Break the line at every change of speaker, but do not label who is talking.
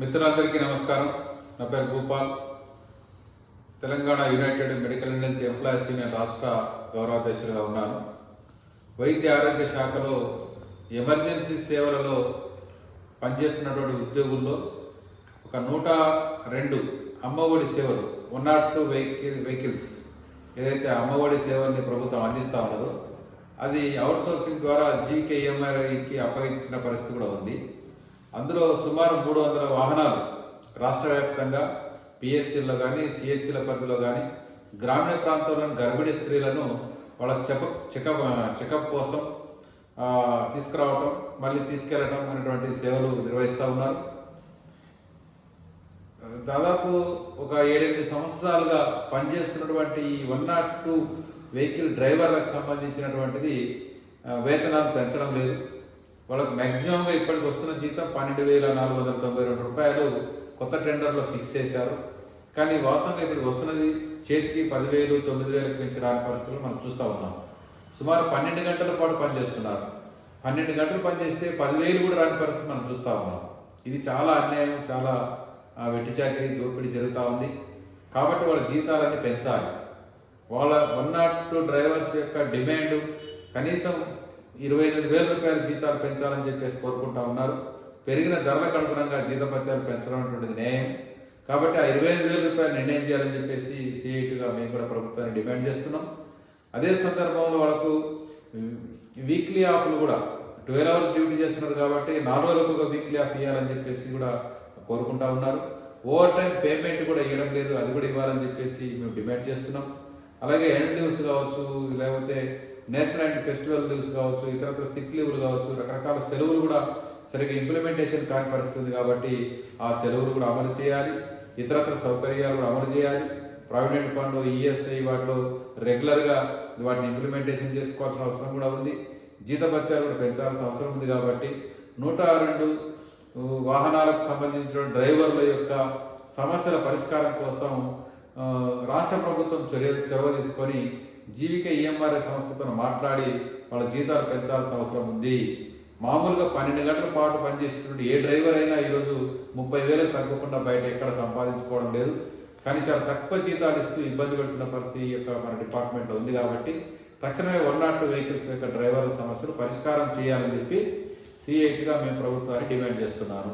మిత్రులందరికీ నమస్కారం. నా పేరు Bhupal. Telangana united medical and health employees union రాష్ట్ర గౌరవాధ్యక్షుడిగా ఉన్నాను. వైద్య ఆరోగ్య శాఖలో ఎమర్జెన్సీ సేవలలో పనిచేస్తున్నటువంటి ఉద్యోగుల్లో ఒక నూట రెండు అమ్మఒడి సేవలు one nought two vehicle vehicles ఏదైతే అమ్మఒడి సేవల్ని ప్రభుత్వం అందిస్తూ ఉన్నదో అది అవుట్సోర్సింగ్ ద్వారా జీకేఎంఆర్ఐకి అప్పగించిన పరిస్థితి కూడా ఉంది. అందులో సుమారు మూడు వందల వాహనాలు రాష్ట్ర వ్యాప్తంగా పిఎస్సీల్లో కానీ సిహెచ్సిల పరిధిలో కానీ గ్రామీణ ప్రాంతంలోని గర్భిణీ స్త్రీలను వాళ్ళకి చెకప్ చెకప్ చెకప్ కోసం తీసుకురావటం మళ్ళీ తీసుకెళ్ళటం అనేటువంటి సేవలు నిర్వహిస్తూ ఉన్నారు. దాదాపు ఒక ఏడెనిమిది సంవత్సరాలుగా పనిచేస్తున్నటువంటి ఈ వన్ నాట్ టూ వెహికల్ డ్రైవర్లకు సంబంధించినటువంటిది వేతనాలు పెంచడం లేదు. వాళ్ళకు మ్యాక్సిమంగా ఇప్పటికి వస్తున్న జీతం పన్నెండు వేల నాలుగు వందల తొంభై రెండు రూపాయలు కొత్త టెండర్లో ఫిక్స్ చేశారు. కానీ వాస్తవంగా ఇప్పుడు వస్తున్నది చేతికి పదివేలు తొమ్మిది వేలకు మించి రాని పరిస్థితులు మనం చూస్తూ ఉన్నాం. సుమారు పన్నెండు గంటల పాటు పనిచేస్తున్నారు. పన్నెండు గంటలు పనిచేస్తే పదివేలు కూడా రాని పరిస్థితి మనం చూస్తూ ఉన్నాం. ఇది చాలా అన్యాయం చాలా వెట్టి చాకరీ దోపిడీ జరుగుతూ ఉంది. కాబట్టి వాళ్ళ జీతాలన్నీ పెంచాలి. వాళ్ళ వన్ నాట్ టూ డ్రైవర్స్ యొక్క డిమాండ్ కనీసం ఇరవై ఎనిమిది వేల రూపాయల జీతాలు పెంచాలని చెప్పేసి కోరుకుంటా ఉన్నారు. పెరిగిన ధరలకు అనుగుణంగా జీతభత్యాలు పెంచడం అనేటువంటిది న్యాయం. కాబట్టి ఆ ఇరవై ఐదు వేల రూపాయలు నిర్ణయం చేయాలని చెప్పేసి సిఐటిగా మేము కూడా ప్రభుత్వాన్ని డిమాండ్ చేస్తున్నాం. అదే సందర్భంలో వాళ్ళకు వీక్లీ ఆఫ్లు కూడా ట్వెల్వ్ అవర్స్ డ్యూటీ చేస్తున్నారు కాబట్టి నాలుగు వరకు ఒక వీక్లీ ఆఫ్ ఇవ్వాలని చెప్పేసి కూడా కోరుకుంటా ఉన్నారు. ఓవర్ టైం పేమెంట్ కూడా ఇవ్వడం లేదు అది కూడా ఇవ్వాలని చెప్పేసి మేము డిమాండ్ చేస్తున్నాం. అలాగే ఎండ్ లీవ్స్ కావచ్చు లేకపోతే నేషనల్ అండ్ ఫెస్టివల్ లీవ్స్ కావచ్చు ఇతరత్ర సిక్ లీవ్లు కావచ్చు రకరకాల సెలవులు కూడా సరిగ్గా ఇంప్లిమెంటేషన్ కాని పరిస్థితి కాబట్టి ఆ సెలవులు కూడా అమలు చేయాలి. ఇతరత్ర సౌకర్యాలు కూడా అమలు చేయాలి. ప్రావిడెంట్ ఫండ్ ఈఎస్ఐ వాటిలో రెగ్యులర్గా వాటిని ఇంప్లిమెంటేషన్ చేసుకోవాల్సిన అవసరం కూడా ఉంది. జీతభత్యాలు కూడా పెంచాల్సిన అవసరం ఉంది కాబట్టి నూట రెండు వాహనాలకు సంబంధించిన డ్రైవర్ల యొక్క సమస్యల పరిష్కారం కోసం రాష్ట్ర ప్రభుత్వం చర్య చొరవ తీసుకొని జీవిక ఈఎంఆర్ఐ సంస్థతో మాట్లాడి వాళ్ళ జీతాలు పెంచాల్సిన అవసరం ఉంది. మామూలుగా పన్నెండు గంటల పాటు పనిచేసేటువంటి ఏ డ్రైవర్ అయినా ఈరోజు ముప్పై వేలకు తగ్గకుండా బయట ఎక్కడ సంపాదించుకోవడం లేదు. కానీ చాలా తక్కువ జీతాలు ఇస్తూ ఇబ్బంది పెడుతున్న పరిస్థితి యొక్క మన డిపార్ట్మెంట్లో ఉంది కాబట్టి తక్షణమే వన్ నాట్ టూ వెహికల్స్ యొక్క డ్రైవర్ల సమస్యలు పరిష్కారం చేయాలని చెప్పి సిఐటిగా మేము ప్రభుత్వాన్ని డిమాండ్ చేస్తున్నాను.